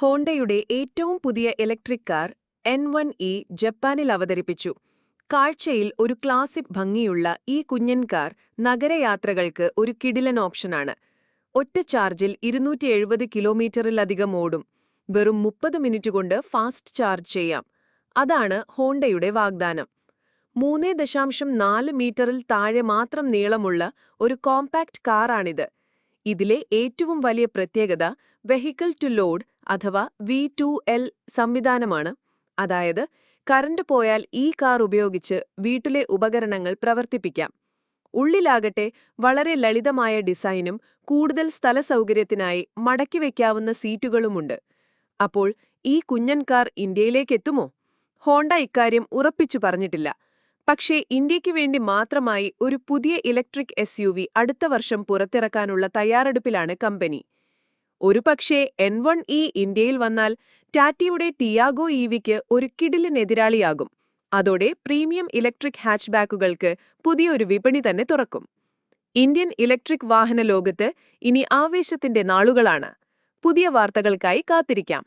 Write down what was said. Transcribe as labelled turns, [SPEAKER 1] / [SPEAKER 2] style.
[SPEAKER 1] ഹോണ്ടയുടെ ഏറ്റവും പുതിയ electric car N one e ജപ്പാനിൽ അവതരിപ്പിച്ചു. കാഴ്ചയിൽ ഒരു ക്ലാസിക് ഭംഗിയുള്ള ഈ കുഞ്ഞൻ കാർ നഗരയാത്രകൾക്ക് ഒരു കിടിലൻ ഓപ്ഷനാണ്. ഒറ്റ ചാർജിൽ ഇരുന്നൂറ്റി എഴുപത് കിലോമീറ്ററിലധികം ഓടും. വെറും മുപ്പത് മിനിറ്റ് കൊണ്ട് ഫാസ്റ്റ് ചാർജ് ചെയ്യാം. അതാണ് ഹോണ്ടയുടെ വാഗ്ദാനം. മൂന്ന് ദശാംശം നാല് മീറ്ററിൽ താഴെ മാത്രം നീളമുള്ള ഒരു കോമ്പാക്ട് കാറാണിത്. ഇതിലെ ഏറ്റവും വലിയ പ്രത്യേകത വെഹിക്കിൾ ടു ലോഡ് അഥവാ വി ടു എൽ സംവിധാനമാണ്. അതായത് കറണ്ട് പോയാൽ ഈ കാർ ഉപയോഗിച്ച് വീട്ടിലെ ഉപകരണങ്ങൾ പ്രവർത്തിപ്പിക്കാം. ഉള്ളിലാകട്ടെ വളരെ ലളിതമായ ഡിസൈനും കൂടുതൽ സ്ഥലസൗകര്യത്തിനായി മടക്കി വയ്ക്കാവുന്ന സീറ്റുകളുമുണ്ട്. അപ്പോൾ ഈ കുഞ്ഞൻ കാർ ഇന്ത്യയിലേക്കെത്തുമോ? ഹോണ്ട ഇക്കാര്യം ഉറപ്പിച്ചു പറഞ്ഞിട്ടില്ല. പക്ഷേ ഇന്ത്യയ്ക്ക് വേണ്ടി മാത്രമായി ഒരു പുതിയ ഇലക്ട്രിക് എസ് അടുത്ത വർഷം പുറത്തിറക്കാനുള്ള തയ്യാറെടുപ്പിലാണ് കമ്പനി. ഒരുപക്ഷേ എൻ വൺ ഇ ഇന്ത്യയിൽ വന്നാൽ ടാറ്റയുടെ ടിയാഗോ ഇവിക്ക് ഒരു കിടിലിനെതിരാളിയാകും. അതോടെ പ്രീമിയം ഇലക്ട്രിക് ഹാച്ച്ബാക്കുകൾക്ക് പുതിയൊരു വിപണി തന്നെ തുറക്കും. ഇന്ത്യൻ ഇലക്ട്രിക് വാഹന ലോകത്ത് ഇനി ആവേശത്തിന്റെ നാളുകളാണ്. പുതിയ വാർത്തകൾക്കായി കാത്തിരിക്കാം.